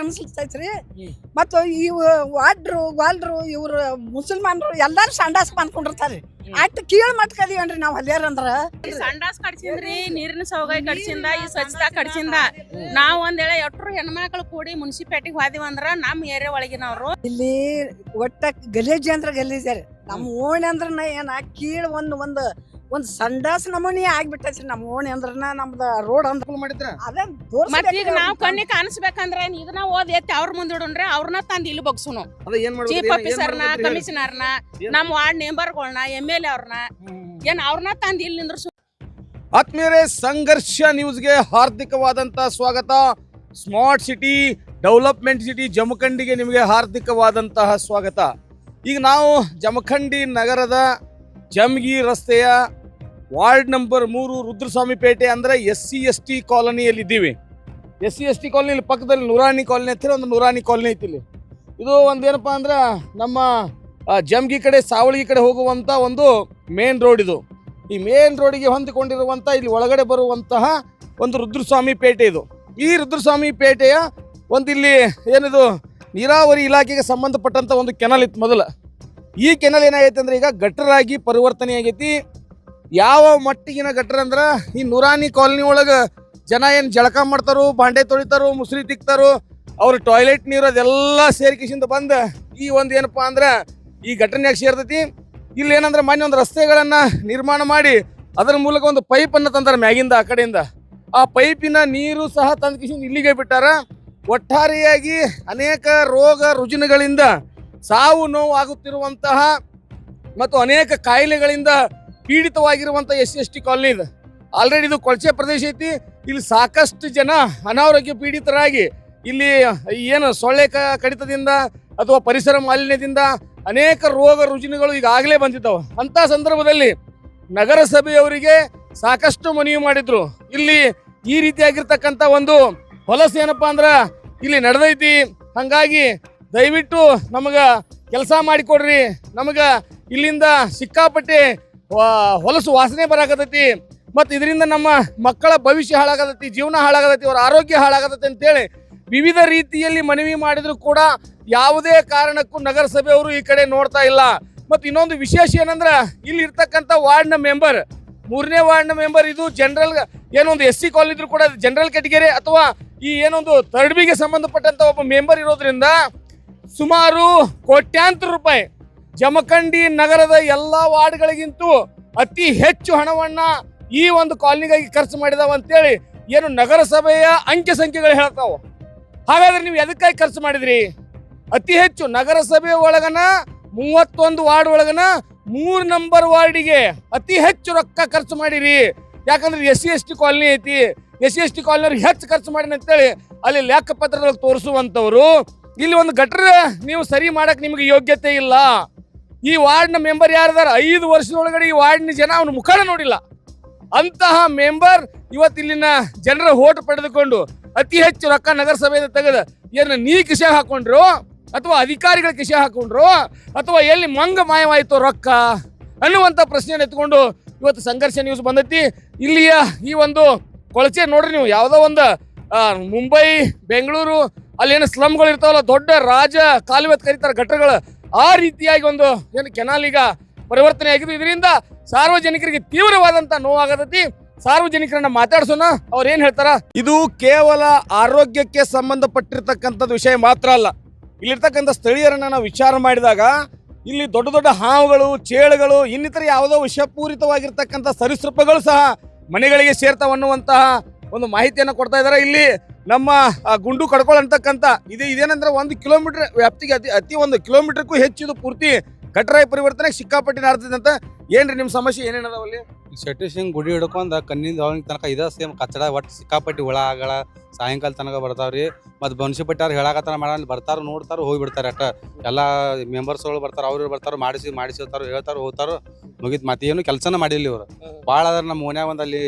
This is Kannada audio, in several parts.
ಅನ್ಸ್ತೈತ್ರಿ ಹ್ಮ್. ಮತ್ತು ಇವ್ ವಾಡ್ರು ವಾಲ್ರು ಇವ್ರು ಮುಸಲ್ಮಾನ್ರು ಎಲ್ಲಾರು ಸಂಡಾಸ್ ಮಾಡ್ಕೊಂಡಿರ್ತಾರೆ ಅಟ್ ಕೀಳ್ ಮಟ್ಕದೀವನ್ರಿ ನಾವ್ ಅಲ್ಲೇರಂದ್ರ ಈ ಸಂಡಾಸ್ ಕಡ್ಸಿಂದ್ರಿ ನೀರಿನ ಸೌಗಾಯಿ ಕಡ್ಸಿಂದ ಈ ಸ್ವಚ್ಛತಾ ಕಡ್ಸಿಂದ. ನಾವ್ ಒಂದೇಳೆ ಎಟ್ರು ಹೆಣ್ಮಕ್ಳು ಕೂಡಿ ಮುನ್ಸಿಪಾಲ್ಟಿಗೆ ಹೋದಿವ್ ಅಂದ್ರ ನಮ್ ಏರಿಯಾ ಒಳಗಿನವ್ರು. ಇಲ್ಲಿ ಒಟ್ಟ ಗಲೀಜ್ ಅಂದ್ರ ಗಲೀಜ್ ರೀ. ನಮ್ಮ ಓಣಿ ಅಂದ್ರ ಏನ ಕೀಳ್ ಒಂದ್ ಒಂದ್ ಒಂದ್ ಸಂಡಾಸ್ ನಮೂನಿ ಆಗ್ಬಿಟ್ಟ ನಮ್ಮ ಓಣಿ ಅಂದ್ರನ ನಮ್ದ ರೋಡ್ ಅಂದ್ರ. ಮಾಡಿದ್ರ? ಅದೇ ಮತ್ ಈಗ ನಾವ್ ಕಣ್ಣಿಗೆ ಕಾಣಿಸ್ಬೇಕಂದ್ರ ಇದನ್ನ ಓದ್ ಎತ್ತಿ ಅವ್ರ ಮುಂದೆ ಇಡೋಣ್ರಿ ಅವ್ರನ್ನ ತಂದು ಇಲ್ಲಿ ಬಗ್ಸುನು ಅದ ಏನ್ ಚೀಫ್ ಆಫೀಸರ್ನ ಕಮಿಷನರ್ನ ನಮ್ಮ ವಾರ್ಡ್ ಮೆಂಬರ್ಗಳನ್ನ ಎಂ ಎಲ್ ಎ ಅವ್ರನ್ನ ಏನ್ ಅವ್ರನ್ನ ತಂದು ಇಲ್ಲಿ ನಿಂದ್ರಸು. ಆತ್ಮೀಯರೇ ಸಂಘರ್ಷ ನ್ಯೂಸ್ಗೆ ಹಾರ್ದಿಕವಾದಂತ ಸ್ವಾಗತ. ಸ್ಮಾರ್ಟ್ ಸಿಟಿ ಡೆವಲಪ್ಮೆಂಟ್ ಸಿಟಿ ಜಮಖಂಡಿಗೆ ನಿಮಗೆ ಹಾರ್ದಿಕವಾದಂತಹ ಸ್ವಾಗತ. ಈಗ ನಾವು ಜಮಖಂಡಿ ನಗರದ ಜಮ್ಗಿ ರಸ್ತೆಯ ವಾರ್ಡ್ ನಂಬರ್ ಮೂರು ರುದ್ರಸ್ವಾಮಿ ಪೇಟೆ ಅಂದರೆ S C S T ಕಾಲೋನಿಯಲ್ಲಿದ್ದೀವಿ S C S T colony ಪಕ್ಕದಲ್ಲಿ ನೂರಾನಿ ಕಾಲೋನಿ ಹತ್ತಿರ ಒಂದು ನೂರಾಣಿ ಕಾಲೋನಿ ಐತಿ ಇಲ್ಲಿ. ಇದು ಒಂದು ಏನಪ್ಪ ಅಂದ್ರೆ ನಮ್ಮ ಜಮ್ಗಿ ಕಡೆ, ಸಾವಳಗಿ ಕಡೆ ಹೋಗುವಂತ ಒಂದು ಮೇನ್ ರೋಡ್ ಇದು. ಈ ಮೇನ್ ರೋಡಿಗೆ ಹೊಂದಿಕೊಂಡಿರುವಂತ ಇಲ್ಲಿ ಒಳಗಡೆ ಬರುವಂತಹ ಒಂದು ರುದ್ರಸ್ವಾಮಿ ಪೇಟೆ ಇದು. ಈ ರುದ್ರಸ್ವಾಮಿ ಪೇಟೆಯ ಒಂದು ಇಲ್ಲಿ ಏನಿದು, ನೀರಾವರಿ ಇಲಾಖೆಗೆ ಸಂಬಂಧಪಟ್ಟಂತ ಒಂದು ಕೆನಲ್ ಇತ್ತು ಮೊದಲ. ಈ ಕೆನಲ್ ಏನಾಗೈತೆ ಅಂದ್ರೆ ಈಗ ಗಟ್ಟರಾಗಿ ಪರಿವರ್ತನೆ ಆಗೈತಿ ಯಾವ ಮಟ್ಟಿಗಿನ ಗಟ್ರ ಅಂದ್ರೆ ಈ ನೂರಾನಿ ಕಾಲನಿ ಒಳಗ ಜನ ಏನು ಜಳಕ ಮಾಡ್ತಾರೋ, ಬಾಂಡೆ ತೊಳಿತಾರೋ, ಮುಸ್ರಿ ತಿಕ್ತಾರೋ, ಅವ್ರ ಟಾಯ್ಲೆಟ್ ನೀರು ಅದೆಲ್ಲ ಸೇರ್ಕಿಸಿಂದ ಬಂದ ಈ ಒಂದು ಏನಪ್ಪಾ ಅಂದ್ರೆ ಈ ಘಟನೆಯಾಗ ಸೇರ್ತೈತಿ. ಇಲ್ಲಿ ಏನಂದ್ರೆ ಮೊನ್ನೆ ಒಂದು ರಸ್ತೆಗಳನ್ನು ನಿರ್ಮಾಣ ಮಾಡಿ ಅದರ ಮೂಲಕ ಒಂದು ಪೈಪ್ ಅನ್ನ ತಂದಾರ ಮ್ಯಾಗಿಂದ ಆ ಕಡೆಯಿಂದ. ಆ ಪೈಪಿನ ನೀರು ಸಹ ತಂದ್ಕಿಸಿಂದ ಇಲ್ಲಿಗೆ ಬಿಟ್ಟಾರ. ಒಟ್ಟಾರೆಯಾಗಿ ಅನೇಕ ರೋಗ ರುಜಿನಗಳಿಂದ ಸಾವು ನೋವು ಆಗುತ್ತಿರುವಂತಹ ಮತ್ತು ಅನೇಕ ಕಾಯಿಲೆಗಳಿಂದ ಪೀಡಿತವಾಗಿರುವಂತಹ ಎಸ್ ಎಸ್ ಟಿ ಕಾಲನಿ ಇದೆ. ಆಲ್ರೆಡಿ ಇದು ಕೊಳಚೆ ಪ್ರದೇಶ ಐತಿ. ಇಲ್ಲಿ ಸಾಕಷ್ಟು ಜನ ಅನಾರೋಗ್ಯ ಪೀಡಿತರಾಗಿ ಇಲ್ಲಿ ಏನು ಸೊಳ್ಳೆ ಕಡಿತದಿಂದ ಅಥವಾ ಪರಿಸರ ಮಾಲಿನ್ಯದಿಂದ ಅನೇಕ ರೋಗ ರುಜಿನಗಳು ಈಗಾಗಲೇ ಬಂದಿದ್ದವು. ಅಂತ ಸಂದರ್ಭದಲ್ಲಿ ನಗರಸಭೆಯವರಿಗೆ ಸಾಕಷ್ಟು ಮನವಿ ಮಾಡಿದ್ರು. ಇಲ್ಲಿ ಈ ರೀತಿಯಾಗಿರ್ತಕ್ಕಂಥ ಒಂದು ಹೊಲಸು ಏನಪ್ಪ ಅಂದ್ರೆ ಇಲ್ಲಿ ನಡೆದೈತಿ. ಹಂಗಾಗಿ ದಯವಿಟ್ಟು ನಮಗೆ ಕೆಲಸ ಮಾಡಿಕೊಡ್ರಿ. ನಮಗೆ ಇಲ್ಲಿಂದ ಸಿಕ್ಕಾಪಟ್ಟೆ ಹೊಲಸು ವಾಸನೆ ಬರಾಕತೈತಿ ಮತ್ತು ಇದರಿಂದ ನಮ್ಮ ಮಕ್ಕಳ ಭವಿಷ್ಯ ಹಾಳಾಗತೈತಿ, ಜೀವನ ಹಾಳಾಗತೈತಿ, ಅವರ ಆರೋಗ್ಯ ಹಾಳಾಗತೈತಿ ಅಂತೇಳಿ ವಿವಿಧ ರೀತಿಯಲ್ಲಿ ಮನವಿ ಮಾಡಿದರೂ ಕೂಡ ಯಾವುದೇ ಕಾರಣಕ್ಕೂ ನಗರಸಭೆಯವರು ಈ ಕಡೆ ನೋಡ್ತಾ ಇಲ್ಲ. ಮತ್ತು ಇನ್ನೊಂದು ವಿಶೇಷ ಏನಂದ್ರೆ ಇಲ್ಲಿ ಇರ್ತಕ್ಕಂಥ ವಾರ್ಡ್ನ ಮೆಂಬರ್ ಮೂರನೇ ವಾರ್ಡ್ನ ಮೆಂಬರ್ ಇದು ಜನರಲ್ ಏನೊಂದು ಎಸ್ ಸಿ ಕಾಲ್ ಇದ್ರು ಕೂಡ ಜನರಲ್ ಕೆಟಗರಿ ಅಥವಾ ಈ ಏನೊಂದು ಥರ್ಡ್ ಬಿಗೆ ಸಂಬಂಧಪಟ್ಟಂತ ಒಬ್ಬ ಮೆಂಬರ್ ಇರೋದ್ರಿಂದ ಸುಮಾರು ಕೋಟ್ಯಾಂತರ ರೂಪಾಯಿ ಜಮಖಂಡಿ ನಗರದ ಎಲ್ಲಾ ವಾರ್ಡ್ಗಳಿಗಿಂತೂ ಅತಿ ಹೆಚ್ಚು ಹಣವನ್ನ ಈ ಒಂದು ಕಾಲನಿಗಾಗಿ ಖರ್ಚು ಮಾಡಿದಾವ ಅಂತೇಳಿ ಏನು ನಗರಸಭೆಯ ಅಂಕೆ ಸಂಖ್ಯೆಗಳು ಹೇಳ್ತಾವ ಹಾಗಾದ್ರೆ ನೀವು ಎದಕ್ಕಾಗಿ ಖರ್ಚು ಮಾಡಿದ್ರಿ? ಅತಿ ಹೆಚ್ಚು ನಗರಸಭೆ ಒಳಗನ, ಮೂವತ್ತೊಂದು ವಾರ್ಡ್ ಒಳಗನ, ಮೂರು ನಂಬರ್ ವಾರ್ಡಿಗೆ ಅತಿ ಹೆಚ್ಚು ರೊಕ್ಕ ಖರ್ಚು ಮಾಡಿರಿ. ಯಾಕಂದ್ರೆ S C, S T colony ಐತಿ. S C, S T colony ಹೆಚ್ಚು ಖರ್ಚು ಮಾಡಿ ಅಂತೇಳಿ ಅಲ್ಲಿ ಲೆಕ್ಕಪತ್ರದಲ್ಲಿ ಪತ್ರದಲ್ಲಿ ತೋರಿಸುವಂತವ್ರು. ಇಲ್ಲಿ ಒಂದು ಗಟ್ರ ನೀವು ಸರಿ ಮಾಡಕ್ಕೆ ನಿಮಗೆ ಯೋಗ್ಯತೆ ಇಲ್ಲ. ಈ ವಾರ್ಡ್ನ ಮೆಂಬರ್ ಯಾರಿದಾರ? ಐದು ವರ್ಷದೊಳಗಡೆ ಈ ವಾರ್ಡ್ನ ಜನ ಅವನ ಮುಖನ ನೋಡಿಲ್ಲ. ಅಂತಹ ಮೆಂಬರ್ ಇವತ್ತು ಇಲ್ಲಿನ ಜನರ ಓಟ್ ಪಡೆದುಕೊಂಡು ಅತಿ ಹೆಚ್ಚು ರೊಕ್ಕ ನಗರಸಭೆಯಿಂದ ತೆಗೆದ ಏನು ನೀ ಕಿಶೆ ಹಾಕೊಂಡ್ರು? ಅಥವಾ ಅಧಿಕಾರಿಗಳ ಕಿಶೆ ಹಾಕೊಂಡ್ರು? ಅಥವಾ ಎಲ್ಲಿ ಮಂಗ ಮಾಯವಾಯಿತು ರೊಕ್ಕ? ಅನ್ನುವಂಥ ಪ್ರಶ್ನೆಯನ್ನು ಎತ್ಕೊಂಡು ಇವತ್ತು ಸಂಘರ್ಷ ನ್ಯೂಸ್ ಬಂದೈತಿ. ಇಲ್ಲಿಯ ಈ ಒಂದು ಕೊಳಚೆ ನೋಡ್ರಿ ನೀವು, ಯಾವುದೋ ಒಂದು ಮುಂಬೈ, ಬೆಂಗಳೂರು ಅಲ್ಲಿ ಏನು ಸ್ಲಮ್ಗಳು ಇರ್ತಾವಲ್ಲ, ದೊಡ್ಡ ರಾಜ ಕಾಲುವೆ ಕರೀತಾರೆ ಗಟ್ಟರಗಳು ಆ ರೀತಿಯಾಗಿ ಒಂದು ಏನು ಕೆನಾಲ್ ಈಗ ಪರಿವರ್ತನೆ ಆಗಿದ್ದು ಇದರಿಂದ ಸಾರ್ವಜನಿಕರಿಗೆ ತೀವ್ರವಾದಂತ ನೋವಾಗತೈತಿ. ಸಾರ್ವಜನಿಕರನ್ನ ಮಾತಾಡ್ಸೋಣ. ಅವ್ರು ಏನ್ ಹೇಳ್ತಾರ? ಇದು ಕೇವಲ ಆರೋಗ್ಯಕ್ಕೆ ಸಂಬಂಧಪಟ್ಟಿರ್ತಕ್ಕಂಥದ್ದು ವಿಷಯ ಮಾತ್ರ ಅಲ್ಲ. ಇಲ್ಲಿರ್ತಕ್ಕಂಥ ಸ್ಥಳೀಯರನ್ನ ನಾವು ವಿಚಾರ ಮಾಡಿದಾಗ ಇಲ್ಲಿ ದೊಡ್ಡ ದೊಡ್ಡ ಹಾವುಗಳು, ಚೇಳುಗಳು, ಇನ್ನಿತರ ಯಾವುದೋ ವಿಷಪೂರಿತವಾಗಿರ್ತಕ್ಕಂಥ ಸರಿಸೃಪಗಳು ಸಹ ಮನೆಗಳಿಗೆ ಸೇರ್ತಾವ ಅನ್ನುವಂತಹ ಒಂದು ಮಾಹಿತಿಯನ್ನು ಕೊಡ್ತಾ ಇದ್ದಾರೆ. ಇಲ್ಲಿ ನಮ್ಮ ಆ, ಗುಂಡು ಕಡ್ಕೊಳ್ ಅಂತಕ್ಕಂಥ ಇದು ಇದೇನಂದ್ರೆ ಒಂದು ಕಿಲೋಮೀಟರ್ ವ್ಯಾಪ್ತಿಗೆ ಅತಿ ಅತಿ ಒಂದು ಕಿಲೋಮೀಟರ್ಗೂ ಹೆಚ್ಚು ಇದು ಪೂರ್ತಿ ಕಟ್ಟರಾಯಿ ಪರಿವರ್ತನೆ ಸಿಕ್ಕಾಪಟ್ಟಿ ನಾಡ್ತದಂತ ಅಂತ ಏನ್ರಿ ನಿಮ್ಮ ಸಮಸ್ಯೆ ಏನೇನದಾವಲ್ಲಿ ಶೆಟ್ಟಿ ಸಿಂಗ್ ಗುಡಿ ಹಿಡ್ಕೊಂಡ್ ಕಣ್ಣಿಂದ ಅವನಿಗೆ ತನಕ ಇದ ಸೇಮ್ ಕಚ್ಚಡ ಒಟ್ಟು ಸಿಕ್ಕಾಪಟ್ಟಿ ಹುಳ ಆಗಳ ಸಾಯಂಕಾಲ ತನಕ ಬರ್ತಾವ್ರಿ. ಮತ್ತು ಬನ್ಸಿಪಟ್ಟಾರ ಹೇಳಾಕತ್ತಾರ ಮಾಡಲ್ಲ ಬರ್ತಾರ ನೋಡ್ತಾರ ಹೋಗಿ ಬಿಡ್ತಾರೆ ಅಷ್ಟ ಎಲ್ಲ ಮೆಂಬರ್ಸ್ಗಳು ಬರ್ತಾರ ಅವ್ರು ಬರ್ತಾರ ಮಾಡಿಸಿ ಮಾಡಿಸಿರ್ತಾರ ಹೇಳ್ತಾರ ಹೋಗ್ತಾರ. ಮುಗಿತ್ ಮತ್ತೆ ಏನು ಕೆಲಸನ ಮಾಡಿಲ್ಲ ಇವ್ರು. ಭಾಳ ಅದ್ರ ನಮ್ಮ ಓನ್ಯಾಗ ಒಂದು ಅಲ್ಲಿ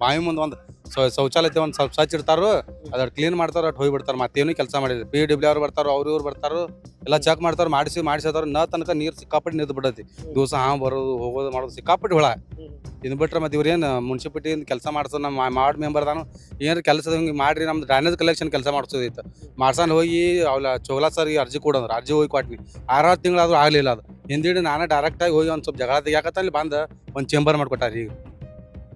ಬಾವಿ ಮುಂದೆ ಒಂದು ಶೌಚಾಲಯ ಒಂದು ಸ್ವಲ್ಪ ಸ್ವಚ್ಛ ಇರ್ತಾರು ಅದ್ರ ಕ್ಲೀನ್ ಮಾಡ್ತಾರ, ಅಟ್ ಹೋಗಿ ಬಿಡ್ತಾರ, ಮತ್ತೇನು ಕೆಲಸ ಮಾಡಿದ್ರು ಪಿ ಡಬ್ಲ್ಯೂ ಅವ್ರು ಬರ್ತಾರ, ಅವ್ರು ಇವ್ರು ಬರ್ತಾರ, ಎಲ್ಲ ಚೆಕ್ ಮಾಡ್ತಾರ, ಮಾಡಿಸಿ ಮಾಡಿಸಿರ್ತಾರ ನ ತನಕ ನೀರು ಸಿಕ್ಕಾಪಟ್ಟಿ ನಿಂತು ಬಿಡತಿ ದಿವಸ ಹಾ ಬರೋದು, ಹೋಗೋದು, ಮಾಡೋದು ಸಿಕ್ಕಾಪಟ್ಟಿ ಹುಳ. ಇನ್ ಬಿಟ್ರೆ ಮತ್ತೆ ಇವ್ರೇನು ಮುನ್ಸಿಪಾಲಿಟಿ ಕೆಲಸ ಮಾಡ್ಸೋ ನಮ್ಮ ವಾರ್ಡ್ ಮೆಂಬರ್ ಅದಾನು ಏನಾರ ಕೆಲಸ ಹಿಂಗೆ ಮಾಡ್ರಿ, ನಮ್ದು ಡ್ರೈನೇಜ್ ಕಲೆಕ್ಷನ್ ಕೆಲಸ ಮಾಡಿಸೋದಿತ್ತು. ಮಾಡ್ಸನ್ ಹೋಗಿ ಅವ್ಲ ಚೋಲಾ ಸರ್ ಅರ್ಜಿ ಕೊಡಂದ್ರು, ಅರ್ಜಿ ಹೋಗಿ ಕೊಟ್ನಿ ಆರಾರು ತಿಂಗಳಾದ್ರೂ ಆಗಲಿಲ್ಲ ಅದು. ಹಿಂದಿಡಿ ನಾನು ಡೈರೆಕ್ಟಾಗಿ ಹೋಗಿ ಒಂದು ಸ್ವಲ್ಪ ಜಗಳ ತೆಗಿಯಾಕತ್ತ ಅಲ್ಲಿ ಬಂದು ಒಂದು ಚೇಂಬರ್ ಮಾಡ್ಕೊಟ್ಟಾರ ಈಗ.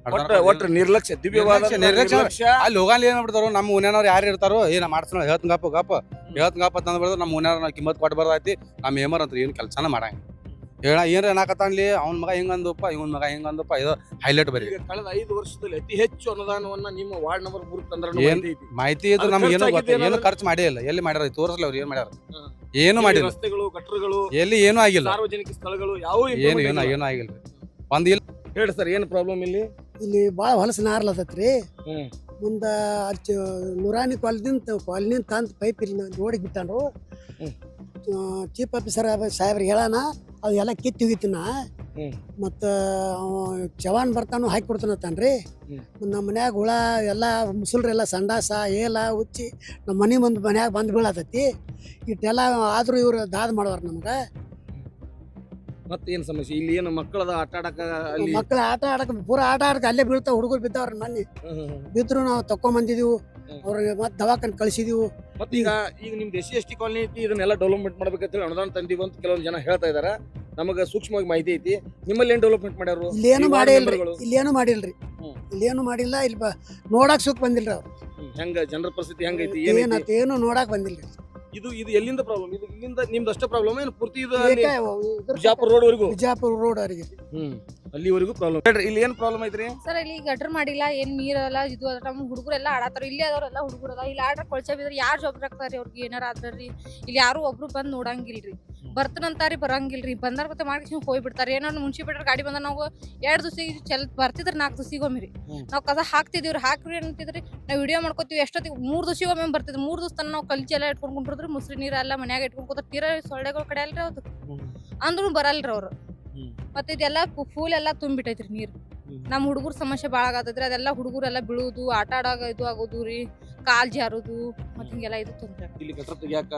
ಒಟ್ಟು ಒಟ್ಟು ನಿರ್ಲಕ್ಷ್ಯ ದಿವ್ಯವಾದ ನಿರ್ಲಕ್ಷ್ಯ. ಅಲ್ಲಿ ಹೋಗಲ್ಲ ಏನ್ ಮಾಡ್ತಾರೋ ನಮ್ಮ ಉನ್ಯಾನವ್ರು ಯಾರು ಇರ್ತಾರೋ ಏನ ಮಾಡ್ತಾನೋ ಹೇಳ್ತ ಗಪ್ಪ ಗಪ್ಪ. ಹೇಳ್ತ ಗಪ್ಪ ಅಂತ ಅಂದ್ಬಿಡ್ದು ನಮ್ಮ ಉನ್ಯಾರ ನಾವು ಕಿಮ್ಮತ್ ಕೊಟ್ಬಾರ್ದೈತಿ ಬರ್ದೈತಿ ನಮ್ಮ ಏಮರ್ ಅಂತ ಏನು ಕೆಲಸನ ಮಾಡಂಗ ಹೇಳ ಏನ್ರ ಏನಾಕತ್ತಾನ್ಲಿ ಅವ್ನ ಮಗ ಹಿಂಗ ಅಂದಪ್ಪ ಇವನ್ ಮಗ ಹಿಂಗ ಅಂದಪ್ಪ ಇದು ಹೈಲೈಟ್ ಬರೀ. ಕಳೆದ ಐದು ವರ್ಷದಲ್ಲಿ ಅತಿ ಹೆಚ್ಚು ಅನುದಾನವನ್ನ ನಿಮ್ಮ ವಾರ್ಡ್ ನಂಬರ್ ಮೂರು ತಂದ್ರೆ ಮಾಹಿತಿ ಇದ್ರೆ ಅದು ನಮ್ಗೆ ಏನು ಖರ್ಚಾಗಿದ್ದು ಏನು ಖರ್ಚು ಮಾಡೇ ಇಲ್ಲ. ಎಲ್ಲಿ ಮಾಡ್ಯಾರ? ತೋರಿಸಲ್ಲ ಅವ್ರು ಏನ್ ಮಾಡ್ಯಾರ? ಏನು ಮಾಡಿಲ್ಲ. ರಸ್ತೆಗಳು ಗಟ್ಟರುಗಳು ಎಲ್ಲಿ ಏನು ಆಗಿಲ್ಲ. ಸಾರ್ವಜನಿಕ ಸ್ಥಳಗಳು ಯಾವ ಏನು ಏನು ಏನು ಆಗಿಲ್ಲ. ಒಂದ್ ಇಲ್ಲ ಹೇಳಿ ಸರ್ ಏನು ಪ್ರಾಬ್ಲಮ್ ಇಲ್ಲಿ? ಇಲ್ಲಿ ಭಾಳ ಹೊಲಸು ನಾರ್ಲತ್ತೈತ್ರಿ ಹ್ಮ್. ಮುಂದ ಅಲ್ಲಿ ನೂರಾನಿ ಕಾಲದಿಂದ ಕಾಲ್ನಿಂದ ತಂದು ಪೈಪ್ ಇಲ್ಲಿ ನೋಡಿ ಬಿಟ್ಟಾನು ಹ್ಮ್. ಚೀಫ್ ಆಫೀಸರ್ ಸಾಹೇಬ್ರಿಗೆ ಹೇಳೋಣ ಅದು ಎಲ್ಲ ಕಿತ್ತು ಹೋಗಿತ್ತಿನ ಹ್ಮ್. ಮತ್ತು ಜವಾನ್ ಬರ್ತಾನು ಹಾಕಿ ಕೊಡ್ತಾನತ್ತಾನ್ರಿ ಹ್ಮ್. ನಮ್ಮ ಮನ್ಯಾಗ ಹುಳ ಎಲ್ಲ ಮುಸುಲ್ರೆಲ್ಲ ಸಂಡಾಸ ಏಲ ಉಚ್ಚಿ ನಮ್ಮ ಮನೆ ಮುಂದೆ ಮನ್ಯಾಗ ಬಂದು ಬೀಳತೈತಿ ಇಟ್ಟೆಲ್ಲ ಆದ್ರೂ ಇವ್ರು ದಾದ್ ಮಾಡವ್ರ ನಮ್ಗೆ ಮತ್ತೆ ಏನ್ ಸಮಸ್ಯೆ? ಇಲ್ಲಿ ಏನು ಮಕ್ಕಳದ ಆಟ ಆಡಕ ಅಲ್ಲಿ ಮಕ್ಳು ಆಟ ಆಡಕ್ ಪೂರ ಆಟ ಆಡಕ್ ಅಲ್ಲೇ ಬೀಳ್ತಾವ ಹುಡುಗರು ಬಿದ್ದವ್ರ ಮನ್ನಿ. ಬಿದ್ರು ನಾವು ತಕೊಂಬಂದಿದೀವು. ಅವ್ರಿಗೆ ಮತ್ತೆ ದವಾಖಾನೆ ಕಳಿಸಿದೀವು. ಮತ್ತೆ ಈಗ ಈಗ ನಿಮ್ದು S C S T colony ಐತಿ ಇದನ್ನೆಲ್ಲ ಡೆವಲಪ್ಮೆಂಟ್ ಮಾಡ್ಬೇಕಂತ ಹೇಳಿ ಅನುದಾನ ತಂದೀವಿ ಅಂತ ಕೆಲವೊಂದು ಜನ ಹೇಳ್ತಾ ಇದಾರೆ. ನಮಗೆ ಸೂಕ್ಷ್ಮವಾಗಿ ಮಾಹಿತಿ ಐತಿ. ನಿಮ್ಮಲ್ಲಿ ಏನು ಡೆವಲಪ್ಮೆಂಟ್ ಮಾಡ್ಯಾರು ಇಲ್ಲೇನು ಮಾಡಿಲ್ರಿ? ಇಲ್ಲೇನು ಮಾಡಿಲ್ರಿ. ಇಲ್ಲೇನು ಮಾಡಿಲ್ಲ ಇಲ್ಲಿ ಬ ನೋಡಕ್ ಸುಖ ಬಂದಿಲ್ರಿ ಅವ್ರು. ಹೆಂಗ ಜನರ ಪರಿಸ್ಥಿತಿ ಹೆಂಗೈತಿ ಏನತ್? ಏನು ನೋಡಕ್ ಬಂದಿಲ್ರಿ. ಇದು ಇದು ಎಲ್ಲಿಂದ ಪ್ರಾಬ್ಲಮ್ ಇದು ಇಲ್ಲಿಂದ ನಿಮ್ದು ಅಷ್ಟೇ ಪ್ರಾಬ್ಲಮ್ ಏನು ಪೂರ್ತಿ ಇದು ಅಲ್ಲಿ ಬಿಜಾಪುರ ರೋಡ್ ವರೆಗೂ? ಬಿಜಾಪುರ ರೋಡ್ ಅವರಿಗೆ. ಹ್ಮ್. ಅಲ್ಲಿವರೆಗೂ ಪ್ರಾಬ್ಲಮ್ ಹೇಳ್ರಿ ಇಲ್ಲಿ ಏನ್ ಪ್ರಾಬ್ಲಮ್ ಐತ್ರಿ? ಸರ್ ಇಲ್ಲಿ ಗಟರ್ ಮಾಡಿಲ್ಲ ಏನ್ ನೀರಲ್ಲ ಇದು ಅದ ನಮ್ಮ ಹುಡುಗರೆಲ್ಲ ಆಡತ್ತಾರ ಇಲ್ಲಿ ಅದವ್ರೆಲ್ಲ ಹುಡುಗರಲ್ಲ ಇಲ್ಲಿ ಆಡ್ರ ಕೊಳ್ಚ ಬಿದ್ರೆ ಯಾರು ಜವಾಬ್ದಾರಿ ಆಗ್ತಾರ್ರಿ ಅವ್ರಿಗೆ? ಏನಾರ ಆದ್ರಿ ಇಲ್ಲಿ ಯಾರು ಒಬ್ರು ಬಂದ್ ನೋಡಂಗಿಲ್ರಿ. ಬರ್ತನಂತಾರಿ ಬರಂಗಿಲ್ರಿ. ಬಂದಾರ ಮತ್ತೆ ಮಾಡಿ ಹೋಗ್ಬಿಡ್ತಾರ. ಏನಾರ ಬಿಟ್ಟರೆ ಗಾಡಿ ಬಂದ ನಾವು ಎರಡು ದಿವಸ ಚೆಲ್ ಬರ್ತಿದ್ರೆ ನಾಲ್ಕು ದಿವಸಿಗೊಮ್ಮಿರಿ ರೀ ನಾವು ಕಸ ಹಾಕ್ತಿದೀವ್ರಿ ಹಾಕ್ರಿ ಅಂತಿದ್ರಿ. ನಾವು ವಿಡಿಯೋ ಮಾಡ್ಕೋತೀವಿ ಎಷ್ಟೊತ್ತಿಗೆ ಮೂರು ದಿವಸಿಗೊಮ್ಮೆ ಬರ್ತಿದ್ವಿ ಮೂರು ದಿವಸ ತನಕ ನಾವು ಕಲ್ಚಿ ಎಲ್ಲ ಇಟ್ಕೊಂಡು ಕುಂಡ್ರದ್ರಿ ಮುಸ್ರಿ ನೀರೆಲ್ಲ ಮನ್ಯಾಗ ಇಟ್ಕೊಂಡು ಕೂತಾರ ತೀರಾ ಸೊಳ್ಳೆಗಳ ಕಡೆ ಅಲ್ರಿ ಅದು ಅಂದ್ರೂ ಬರಲ್ರಿ ಅವ್ರು. ಮತ್ತೆ ಇದೆಲ್ಲ ಫೂಲ್ ಎಲ್ಲ ತುಂಬಿಟ್ಟೈತ್ರಿ ನೀರು. ನಮ್ಮ ನಮ್ ಹುಡುಗರ ಸಮಸ್ಯೆ ಭಾಳ ಆಗತೈತ್ರಿ. ಅದೆಲ್ಲ ಹುಡುಗರೆಲ್ಲ ಬೀಳುದು ಆಟ ಆಡಾಗ ಇದು ಆಗೋದು ರೀ. ಕಾಲ್ ಜಾರುದು ಮತ್ ಹಿಂಗೆಲ್ಲ ಇದು ತೊಂದ್ರೆ. ಇಲ್ಲಿ ಗಟ್ರ ತೆಗಿಯಾಕ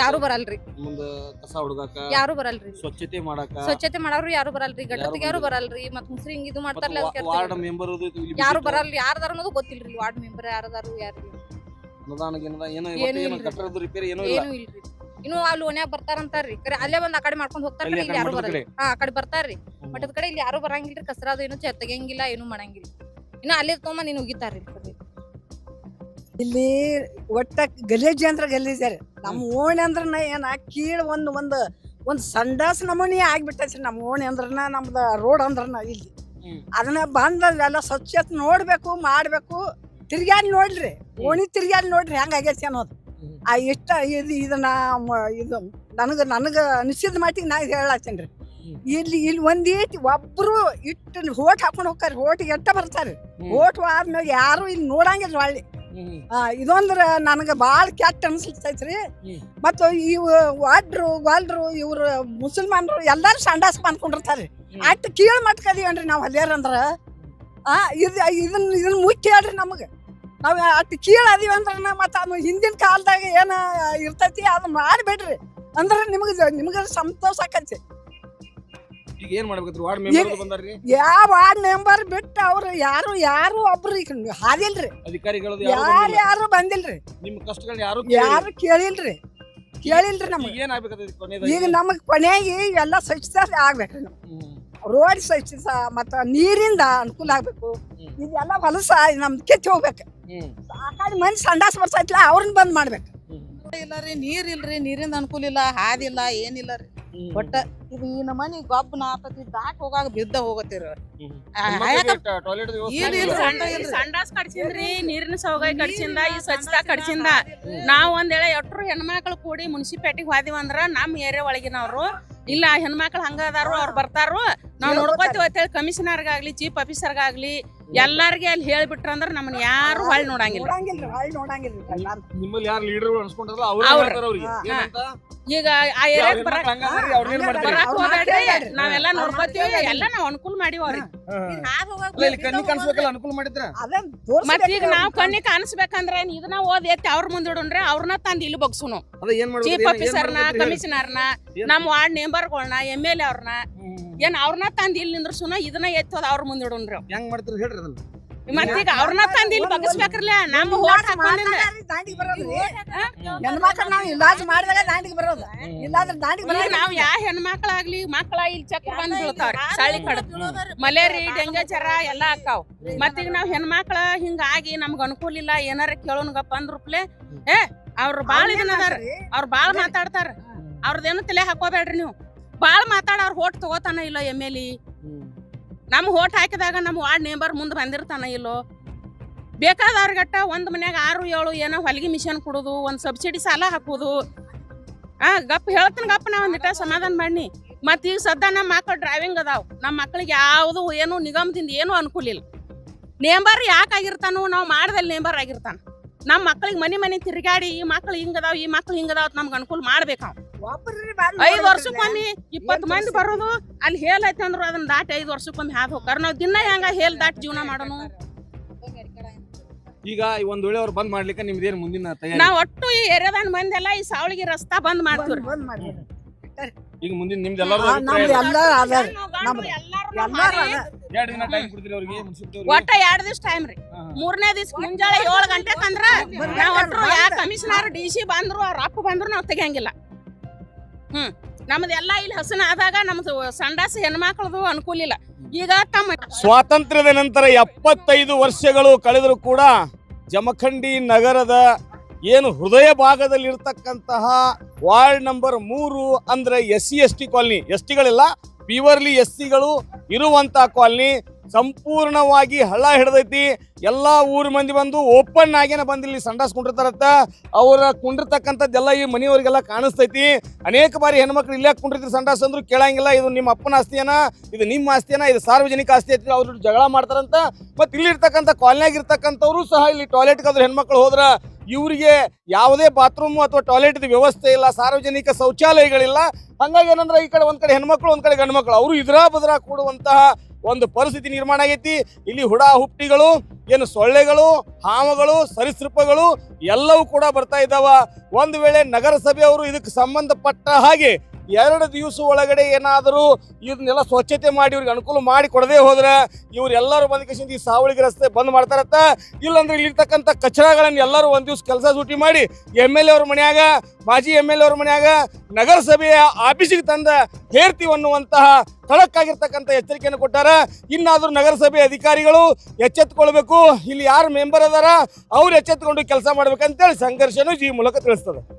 ಯಾರು ಬರಲ್ರಿ. ಮುಂದ ಕಸ ಹುಡುಗಾಕ ಯಾರು ಬರಲ್ರಿ. ಸ್ವಚ್ಛತೆ ಮಾಡಾಕ ಸ್ವಚ್ಛತೆ ಮಾಡೋರು ಯಾರು ಬರಲ್ರಿ. ಗಟ್ಟತಿಗೆ ಯಾರು ಯಾರು ಬರಲ್ರಿ. ಮತ್ ಮುಸ್ರಿ ಹಿಂಗ ಇದು ಮಾಡ್ತಾರಲ್ಲ ವಾರ್ಡ್ ಮೆಂಬರ್ ಯಾರು ಬರಲ್ರಿ ಯಾರ್ದಾರ ಅನ್ನೋದು ಗೊತ್ತಿಲ್ರಿ. ವಾರ್ಡ್ ಮೆಂಬರ್ ಯಾರದಾರು ಯಾರು ಅನುದಾನ ಏನೋ ಏನೂ ರಿಪೇರಿ ಏನೋ ಇಲ್ಲ. ಏನು ಇಲ್ರಿ. ಇನ್ನು ಅಲ್ಲಿ ಓನ್ಯಾಗ ಬರ್ತಾರಂತಾರ್ರಿ. ಕರೆ ಅಲ್ಲೇ ಬಂದ್ ಆ ಕಡೆ ಮಾಡ್ಕೊಂಡ್ ಹೋಗ್ತಾರ ಇಲ್ಲಿ ಯಾರು ಬರಲ್ಲ ಹಾ ಆ ಕಡೆ ಬರ್ತಾರ್ರಿ. ಮಠದ ಕಡೆ ಇಲ್ಲಿ ಯಾರು ಬರಂಗಿಲ್ರಿ. ಕಸರ ಅದು ಏನು ತೆಗಿಯಂಗಿಲ್ಲ ಏನು ಮಾಡಂಗಿಲ್ಲ. ಇನ್ನು ಅಲ್ಲೇ ತೊಗೊಂಬ ನೀನು ಹೋಗಿತಾರ್ರಿ ಕಡೆ ಇಲ್ಲಿ ಒಟ್ಟ ಗಲೀಜ್ ಅಂದ್ರೆ ರೀ. ನಮ್ಮ ಓಣಿ ಅಂದ್ರ ಏನ ಕೀಳ್ ಒಂದು ಒಂದು ಒಂದು ಸಂಡಾಸ್ ನಮೂನಿ ಆಗ್ಬಿಟ್ಟೈತಿ ನಮ್ಮ ಓಣಿ ಅಂದ್ರನ ನಮ್ದು ರೋಡ್ ಅಂದ್ರನ ಇಲ್ಲಿ. ಅದನ್ನ ಬಂದ ಎಲ್ಲ ಸ್ವಚ್ಛತೆ ನೋಡ್ಬೇಕು ಮಾಡ್ಬೇಕು. ತಿರ್ಗ್ಯಾಡಿ ನೋಡ್ರಿ ಓಣಿ ತಿರ್ಗ್ಯಾಡಿ ನೋಡ್ರಿ ಹೆಂಗಾಗೈತಿ ಅನ್ನೋದು. ಆ ಇಷ್ಟ ಇದು ಇದನ್ನ ಇದು ನನಗ ನನಗ ಅನಿಸಿದ ಮಾತಿಗೆ ನಾ ಹೇಳತ್ತೀನಿ ರೀ. ಇಲ್ಲಿ ಇಲ್ಲಿ ಒಂದೀಟ್ ಒಬ್ರು ಇಟ್ಟು ಹೋಟ್ ಹಾಕೊಂಡು ಹೋಗ್ತಾರೆ ಹೋಟ್ ಎಟ್ಟ ಬರ್ತಾರೆ. ಹೋಟ್ ಓಟ್ ಆದ್ಮೇಲೆ ಯಾರು ಇಲ್ಲಿ ನೋಡಂಗಿಲ್ಲ ಹೊಳ್ಳಿ ಇದೊಂದ್ರ ನನಗೆ ಭಾಳ ಕೆಟ್ಟ ಅನ್ಸೈತ್ರಿ ರೀ ಮತ್ತು ಇವು ವಾಡ್ರು ಗ್ವಾಲ್ರು ಇವ್ರು ಮುಸಲ್ಮಾನರು ಎಲ್ಲಾರು ಸಂಡಾಸ್ ಬಂದ್ಕೊಂಡಿರ್ತಾರೆ ಹ್ಮ್. ಅಟ್ ಕೀಳ್ ಮಟ್ಕದೀವನ್ರಿ ನಾವು ಅಲ್ಲೇರಂದ್ರ ಆ ಇದು ಇದನ್ನ ಇದನ್ನ ಮುಖ್ಯ ಹೇಳ್ರಿ ನಮಗೆ. ನಾವು ಅಟ್ ಕೀಳ್ ಅದೀವಿ ಅಂದ್ರ ಮತ್ತೆ ಅದು ಹಿಂದಿನ ಕಾಲದಾಗ ಏನ ಇರ್ತೈತಿ ಅದು ಮಾಡಬೇಡ್ರಿ. ಅಂದ್ರೆ ನಿಮಗೆ ನಿಮ್ಗೆ ಸಂತೋಷ ಆಕೈತಿ ಈಗ ಏನ್ ಮಾಡ್ಬೇಕ್ರಿ ವಾರ್ಡ್ ಮೆಂಬರ್ ಬಂದಾರ್ರಿ? ಯಾವ ವಾರ್ಡ್ ಮೆಂಬರ್ ಬಿಟ್ಟು ಅವ್ರು ಯಾರು ಯಾರು ಒಬ್ರು ಈಗ ಹಾದಿಲ್ರಿ. ಅಧಿಕಾರಿಗಳದ್ದು ಯಾರು ಯಾರು ಬಂದಿಲ್ರಿ. ನಿಮ್ಮ ಕಷ್ಟಗಳನ್ನ ಯಾರು ಯಾರು ಕೇಳಿಲ್ರಿ. ಕೇಳಿಲ್ರಿ ನಮಗೆ? ಈಗ ನಮಗ್ ಕೊನೆಗೆ ಎಲ್ಲ ಸ್ವಚ್ಛತೆ ಆಗ್ಬೇಕ್ರಿ ನಮ್ಗೆ. ರೋಡ್ ಸ್ವಚ್ಛ ಮತ್ತ ನೀರಿಂದ ಅನುಕೂಲ ಆಗ್ಬೇಕು. ಇದೆಲ್ಲ ಹೊಲಸ ನಮ್ ಕೆತ್ತಿ ಹೋಗ್ಬೇಕು. ಸಾಕಾಗಿ ಮಂದಿ ಸಂಡಾಸ್ ಬರ್ತೈತ್ಲ ಅವ್ರನ್ನ ಬಂದ್ ಮಾಡ್ಬೇಕು. ಇಲ್ಲ ರೀ ನೀರ್ ಇಲ್ರಿ ನೀರಿಂದ ಅನುಕೂಲ ಇಲ್ಲ ಹಾದಿಲ್ಲ ಏನಿಲ್ಲ ರೀ. ಒಟ್ಟ ಇದು ಈ ನಮನಿ ಗೊಬ್ಬ ನಾಪತಿ ದಾಟ್ ಹೋಗಾಗ ಬಿದ್ದ ಹೋಗತ್ತೀರ ಸಂಡಾಸ್ ಕಡ್ಸಿಂದ್ರಿ ನೀರಿನ ಸೌಗಾಯಿ ಕಡ್ಸಿಂದ ಈ ಸ್ವಚ್ಛತಾ ಕಡ್ಸಿಂದ ನಾವ್ ಒಂದೇಳೆ ಎಟ್ರು ಹೆಣ್ಮಕ್ಳು ಕೂಡಿ ಮುನ್ಸಿಪಾಲ್ಟಿಗೆ ಹೋದಿವ್ ಅಂದ್ರ ನಮ್ ಏರಿಯಾ ಒಳಗಿನವ್ರು ಇಲ್ಲ ಹೆಣ್ಮಕ್ಳು ಹಂಗ ಅದಾರು ಅವ್ರು ಬರ್ತಾರು. ನಾವ್ ನೋಡ್ಕೋತೀವಿ ಕಮಿಷನರ್ ಕಮಿಷನರ್ಗಾಗ್ಲಿ ಚೀಫ್ ಆಫೀಸರ್ಗಾಗ್ಲಿ ಎಲ್ಲಾರ್ಗೆ ಅಲ್ಲಿ ಹೇಳ್ಬಿಟ್ರ ಅಂದ್ರ ನಮ್ಮನ್ನ ಯಾರು ಹೊಳ್ ನೋಡಂಗಿಲ್ಲ. ನಿಮ್ಮಲ್ಲಿ ಯಾರು ಲೀಡರ್ ಅನ್ಸ್ಕೊಂಡ್ರಲ್ಲ ಅವ್ರು ಈಗ ಆ ಏರಿಯಾಕ್ ಬರಕ್ ಹೋಗ್ಬೇಡ್ರಿ. ನಾವೆಲ್ಲ ನೋಡ್ಕೋತೀವಿ ಎಲ್ಲ ನಾವ್ ಅನುಕೂಲ ಮಾಡಿ ಅವ್ರಿಗೆ ಮತ್ ಈಗ ನಾವ್. ಕಣ್ಣಿ ಕಾಣಿಸ್ಬೇಕಂದ್ರೆ ಇದನ್ನ ಓದ್ ಎತ್ತಿ ಅವ್ರ ಮುಂದೆ ಇಡೋಣ್ರಿ ಅವ್ರನ್ನ ತಂದ್ ಇಲ್ಲಿ ಬಗ್ಸುನು. ಅದ ಏನ್ ಮಾಡ್ಬೇಕು ಚೀಫ್ ಆಫೀಸರ್ನ ಕಮಿಷನರ್ನ ನಮ್ ವಾರ್ಡ್ ಮೆಂಬರ್ಗಳನ್ನ ಎಂ ಎಲ್ ಎ ಅವ್ರನ್ನ. ಏನ್ ಅವ್ರನ್ನ ತಂದ್ ಇಲ್ಲಿ ನಿಂದ್ರಸುನ ಇದನ್ನ ಎತ್ತೋದ ಅವ್ರ ಮುಂದೆ ಇಡೋನ್ರಿ ಹೆಂಗ್ ಮಾಡ್ತೀರಿ ಹೇಳ್ರಿ ಅದನ್ನ? ಮತ್ತೀಗ ಅವ್ರನ್ನ ತಂದ ಇಲ್ಲಿ ಬಗ್ಸ್ಬೇಕ್ರಲ್ಲ ನಮ್ಮ ಹೋಟ್ ದಾಂಡಿಗೆ ಬರೋದ್ರಿ ಹೆಣ್ಮಕ್ಳು ನಾವು ಇಲಾಜ್ ಮಾಡಿದಾಗ ದಾಂಡಿಗೆ ಬರೋದು. ಇಲ್ಲಾಂದ್ರೆ ದಾಂಡಿಗೆ ಬರೋದು ನಾವ್ ಯಾ ಹೆಣ್ಮಕ್ಳಾಗ್ಲಿ ಮಕ್ಳ ಇಲ್ಲಿ ಚಕ್ರ ಬಂದ್ ಬೀಳ್ತಾವ್ರಿ. ಸಳಿ ಕಡದ್ ಮಲೇರಿ ಡೆಂಗ್ಯೂ ಜ್ವರ ಎಲ್ಲಾ ಆಕಾವ್ ಮತ್ತೀಗ ನಾವ್ ಹೆಣ್ಮಕ್ಳ ಹಿಂಗಾಗಿ ನಮ್ಗ ಅನುಕೂಲ ಇಲ್ಲ. ಏನಾರ ಕೇಳೋನ್ಗಪ್ಪ ಅಂದ್ರೂಪ್ಲೆ ಏ ಅವ್ರ ಬಾಳ ಇದನ್ನ ಅದಾರ. ಅವ್ರ ಬಾಳ ಮಾತಾಡ್ತಾರ. ಅವ್ರದ್ದೇನು ತಲೆ ಹಾಕೋಬೇಡ್ರಿ ನೀವು. ಬಾಳ ಮಾತಾಡ ಅವ್ರ ಹೋಟ್ ತಗೋತಾನ ಇಲ್ಲ ಎಂ ಎಲ್ ನಮ್ ಹೋಟ್ ಹಾಕಿದಾಗ ನಮ್ಮ ವಾರ್ಡ್ ನೇಂಬರ್ ಮುಂದೆ ಬಂದಿರ್ತಾನ ಇಲ್ಲೋ? ಬೇಕಾದವ್ರಿಗಟ್ಟ ಒಂದು ಮನ್ಯಾಗ ಆರು, ಏಳು ಏನೋ ಹೊಲಿಗೆ ಮಿಷನ್ ಕೊಡೋದು, ಒಂದು ಸಬ್ಸಿಡಿ ಸಾಲ ಹಾಕೋದು. ಆ, ಗಪ್ ಹೇಳ್ತೀನಿ ಗಪ್ಪ ನಾ ಒಂದಿಟ್ಟ ಸಮಾಧಾನ ಮಾಡಿ ಮತ್ತೆ ಈಗ ಸದ್ದ ನಮ್ಮ ಮಕ್ಳು ಡ್ರೈವಿಂಗ್ ಅದಾವ್. ನಮ್ಮ ಮಕ್ಳಿಗೆ ಯಾವುದು ಏನು ನಿಗಮದಿಂದ ಏನು ಅನುಕೂಲ ಇಲ್ಲ. ನೇಂಬರ್ ಯಾಕೆ ಆಗಿರ್ತಾನು ನಾವು ಮಾಡ್ದಲ್ಲಿ ನೇಂಬರ್ ಆಗಿರ್ತಾನ. ನಮ್ಮ ಮಕ್ಳಿಗೆ ಮನೆ ಮನೆ ತಿರುಗಾಡಿ, ಈ ಮಕ್ಳು ಹಿಂಗದಾವ್ ಈ ಮಕ್ಳು ಹಿಂಗದಾವ್ ನಮ್ಗೆ ಅನುಕೂಲ ಮಾಡ್ಬೇಕು ಐದ್ ವರ್ಷಕ್ಕೊಮ್ಮೆ ಇಪ್ಪತ್ ಮಂದಿ ಬರೋದು ಅಲ್ಲಿ ಹೇಲ್ ಐತೆ ಅಂದ್ರು ಅದನ್ನ ದಾಟಿ ಐದ್ ವರ್ಷಕ್ಕೊಮ್ಮೆ ಹಾದ್ ಹೋಗಾರ ನಾವ್ ದಿನ ಹೆಂಗ ಹೇಲ್ ದಾಟಿ ಜೀವನ ಮಾಡೋನು? ಈಗ ಈ ಒಂದ್ ವೇಳೆ ಅವ್ರು ಬಂದ್ ಮಾಡ್ಲಿಕ್ಕೆ ನಿಮ್ದೇನ್ ಮುಂದಿನ ತಯಾರಿ? ನಾವ್ ಒಟ್ಟು ಈ ಏರಿಯಾದ ಮಂದಿ ಎಲ್ಲ ಈ ಸಾವಳಿಗೆ ರಸ್ತಾ ಬಂದ್ ಮಾಡ್ತೀವ್ರಿ. ಬಂದ್ ಮಾಡಿ ಈಗ ಮುಂದಿನ ನಿಮ್ದು ಎಲ್ಲರೂ ಎರಡು ದಿನ ಟೈಮ್ ಕೊಡ್ತೀರಿ ಅವ್ರಿಗೆ municipality ಒಟ್ಟ ಎರಡ್ ದಿವ್ಸ ಟೈಮ್ ರೀ. ಮೂರನೇ ದಿವ್ಸ ಮುಂಜಾನೆ ಏಳು ಗಂಟೆ ಅಂದ್ರ ನಾವ್ ಒಟ್ರು ಯಾರ ಕಮಿಷನರ್ ಡಿ ಸಿ ಬಂದ್ರು ಅವ್ರ ಅಪ್ಪ ಬಂದ್ರು ನಾವ್ ತೆಗಿಯಂಗಿಲ್ಲ. ಹ್ಮ್. ನಮ್ದೆಲ್ಲ ಇಲ್ಲಿ ಹಸನ ಆದಾಗ ನಮ್ದು ಸಂಡಾಸ ಹೆಣ್ಮಕ್ಳದು ಅನುಕೂಲ ಇಲ್ಲ. ಈಗ ತಮ್ಮ ಸ್ವಾತಂತ್ರ್ಯದ ನಂತರ ಎಪ್ಪತ್ತೈದು ವರ್ಷಗಳು ಕಳೆದರೂ ಕೂಡ ಜಮಖಂಡಿ ನಗರದ ಏನು ಹೃದಯ ಭಾಗದಲ್ಲಿ ಇರ್ತಕ್ಕಂತಹ ವಾರ್ಡ್ ನಂಬರ್ ಮೂರು ಅಂದ್ರೆ S C S T colony. S ಟಿಗಳೆಲ್ಲ purely S ಸಿಗಳು ಇರುವಂತಹ ಕಾಲನಿ. ಸಂಪೂರ್ಣವಾಗಿ ಹಳ್ಳ ಹಿಡ್ದೈತಿ. ಎಲ್ಲಾ ಊರು ಮಂದಿ ಬಂದು ಓಪನ್ ಆಗೇನ ಬಂದು ಇಲ್ಲಿ ಸಂಡಾಸ್ ಕುಂಡಿರ್ತಾರತ್ತ. ಅವರ ಕುಂಡಿರ್ತಕ್ಕಂಥದ್ದೆಲ್ಲ ಈ ಮನೆಯವರಿಗೆಲ್ಲ ಕಾಣಿಸ್ತೈತಿ. ಅನೇಕ ಬಾರಿ ಹೆಣ್ಮಕ್ಳು ಇಲ್ಲೇ ಕುಂಡಿರ್ತೀರಿ ಸಂಡಾಸ್ ಅಂದ್ರು ಕೇಳಂಗಿಲ್ಲ. ಇದು ನಿಮ್ಮ ಅಪ್ಪನ ಆಸ್ತಿಯನ ಇದು ನಿಮ್ಮ ಆಸ್ತಿಯನ ಇದು ಸಾರ್ವಜನಿಕ ಆಸ್ತಿ ಐತಿ ಅವ್ರ ಜಗಳ ಮಾಡ್ತಾರಂತ. ಮತ್ತು ಇಲ್ಲಿ ಇರ್ತಕ್ಕಂಥ ಕಾಲನಿಯಾಗ ಇರ್ತಕ್ಕಂಥವ್ರು ಸಹ ಇಲ್ಲಿ ಟಾಯ್ಲೆಟ್ಗೆ ಅದ್ರ ಹೆಣ್ಮಕ್ಳು ಹೋದ್ರ ಇವರಿಗೆ ಯಾವುದೇ ಬಾತ್ರೂಮ್ ಅಥವಾ ಟಾಯ್ಲೆಟ್ ವ್ಯವಸ್ಥೆ ಇಲ್ಲ, ಸಾರ್ವಜನಿಕ ಶೌಚಾಲಯಗಳಿಲ್ಲ. ಹಂಗಾಗಿ ಏನಂದ್ರೆ ಈ ಕಡೆ ಒಂದು ಕಡೆ ಹೆಣ್ಮಕ್ಳು, ಒಂದು ಕಡೆ ಗಂಡ್ಮಕ್ಳು. ಅವರು ಇದ್ರ ಬದ್ರ ಕೂಡುವಂತಹ ಒಂದು ಪರಿಸ್ಥಿತಿ ನಿರ್ಮಾಣ ಆಗೈತಿ. ಇಲ್ಲಿ ಹುಡ ಹುಪ್ಟಿಗಳು, ಏನು ಸೊಳ್ಳೆಗಳು ಹಾಮಗಳು ಸರಿಸೃಪಗಳು ಎಲ್ಲವೂ ಕೂಡ ಬರ್ತಾ ಇದ್ದಾವ ಒಂದು ವೇಳೆ ನಗರಸಭೆಯವರು ಇದಕ್ಕೆ ಸಂಬಂಧಪಟ್ಟ ಹಾಗೆ ಎರಡು ದಿವಸ ಒಳಗಡೆ ಏನಾದರೂ ಇದನ್ನೆಲ್ಲ ಸ್ವಚ್ಛತೆ ಮಾಡಿ ಇವ್ರಿಗೆ ಅನುಕೂಲ ಮಾಡಿ ಕೊಡದೇ ಹೋದ್ರೆ ಇವರೆಲ್ಲರೂ ಬಂದ ಈ ಸಾವಳಿಗೆ ರಸ್ತೆ ಬಂದ್ ಮಾಡ್ತಾರತ್ತ? ಇಲ್ಲಾಂದ್ರೆ ಇಲ್ಲಿರ್ತಕ್ಕಂಥ ಕಚರಾಗಳನ್ನ ಎಲ್ಲರೂ ಒಂದ್ ದಿವ್ಸ ಕೆಲಸ ಸೂಟಿ ಮಾಡಿ ಎಂ ಎಲ್ ಎ ಅವ್ರ ಮನ್ಯಾಗ, ಮಾಜಿ ಎಂ ಎಲ್ ಎ ಅವ್ರ ಮನ್ಯಾಗ, ನಗರಸಭೆಯ ಆಫೀಸಿಗೆ ತಂದ ಹೇರ್ತೀವಿ ಅನ್ನುವಂತಹ ಸ್ಥಳಕ್ಕಾಗಿರ್ತಕ್ಕಂಥ ಎಚ್ಚರಿಕೆಯನ್ನು ಕೊಟ್ಟಾರ. ಇನ್ನಾದರೂ ನಗರಸಭೆ ಅಧಿಕಾರಿಗಳು ಎಚ್ಚೆತ್ಕೊಳ್ಬೇಕು. ಇಲ್ಲಿ ಯಾರು ಮೆಂಬರ್ ಅದಾರ, ಅವ್ರು ಎಚ್ಚೆತ್ಕೊಂಡು ಕೆಲಸ ಮಾಡ್ಬೇಕಂತೇಳಿ ಸಂಘರ್ಷನು ಈ ಮೂಲಕ ತಿಳಿಸ್ತದೆ.